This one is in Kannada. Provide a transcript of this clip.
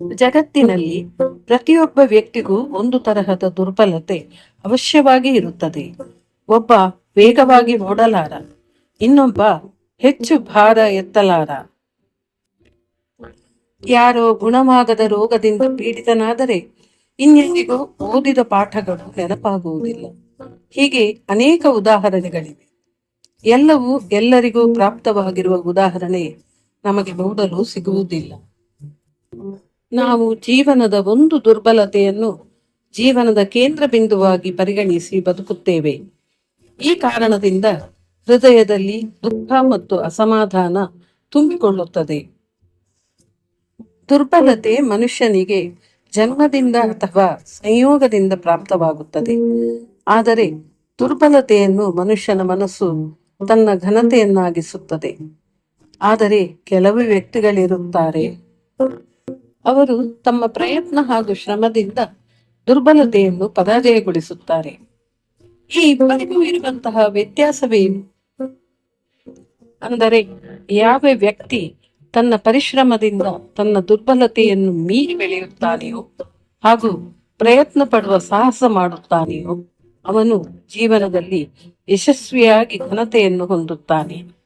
ಜಗತ್ತಿನಲ್ಲಿ ಪ್ರತಿಯೊಬ್ಬ ವ್ಯಕ್ತಿಗೂ ಒಂದು ತರಹದ ದುರ್ಬಲತೆ ಅವಶ್ಯವಾಗಿ ಇರುತ್ತದೆ. ಒಬ್ಬ ವೇಗವಾಗಿ ಓಡಲಾರ, ಇನ್ನೊಬ್ಬ ಹೆಚ್ಚು ಭಾರ ಎತ್ತಲಾರ. ಯಾರೋ ಗುಣವಾಗದ ರೋಗದಿಂದ ಪೀಡಿತನಾದರೆ ಇನ್ನೆಂದಿಗೂ ಓದಿದ ಪಾಠಗಳು ನೆನಪಾಗುವುದಿಲ್ಲ. ಹೀಗೆ ಅನೇಕ ಉದಾಹರಣೆಗಳಿವೆ. ಎಲ್ಲವೂ ಎಲ್ಲರಿಗೂ ಪ್ರಾಪ್ತವಾಗಿರುವ ಉದಾಹರಣೆ ನಮಗೆ ನೋಡಲು ಸಿಗುವುದಿಲ್ಲ. ನಾವು ಜೀವನದ ಒಂದು ದುರ್ಬಲತೆಯನ್ನು ಜೀವನದ ಕೇಂದ್ರ ಬಿಂದುವಾಗಿ ಪರಿಗಣಿಸಿ ಬದುಕುತ್ತೇವೆ. ಈ ಕಾರಣದಿಂದ ಹೃದಯದಲ್ಲಿ ದುಃಖ ಮತ್ತು ಅಸಮಾಧಾನ ತುಂಬಿಕೊಳ್ಳುತ್ತದೆ. ದುರ್ಬಲತೆ ಮನುಷ್ಯನಿಗೆ ಜನ್ಮದಿಂದ ಅಥವಾ ಸಂಯೋಗದಿಂದ ಪ್ರಾಪ್ತವಾಗುತ್ತದೆ. ಆದರೆ ದುರ್ಬಲತೆಯನ್ನು ಮನುಷ್ಯನ ಮನಸ್ಸು ತನ್ನ ಘನತೆಯನ್ನಾಗಿಸುತ್ತದೆ. ಆದರೆ ಕೆಲವು ವ್ಯಕ್ತಿಗಳಿರುತ್ತಾರೆ ಅವರು ತಮ್ಮ ಪ್ರಯತ್ನ ಹಾಗೂ ಶ್ರಮದಿಂದ ದುರ್ಬಲತೆಯನ್ನು ಪರಾಜಯಗೊಳಿಸುತ್ತಾರೆ. ಈ ಇಬ್ಬರಿಗೂ ಇರುವಂತಹ ವ್ಯತ್ಯಾಸವೇನು ಅಂದರೆ ಯಾವ ವ್ಯಕ್ತಿ ತನ್ನ ಪರಿಶ್ರಮದಿಂದ ತನ್ನ ದುರ್ಬಲತೆಯನ್ನು ಮೀರಿ ಬೆಳೆಯುತ್ತಾನೆಯೋ ಹಾಗೂ ಪ್ರಯತ್ನ ಪಡುವ ಸಾಹಸ ಮಾಡುತ್ತಾನೆಯೋ ಅವನು ಜೀವನದಲ್ಲಿ ಯಶಸ್ವಿಯಾಗಿ ಘನತೆಯನ್ನು ಹೊಂದುತ್ತಾನೆ.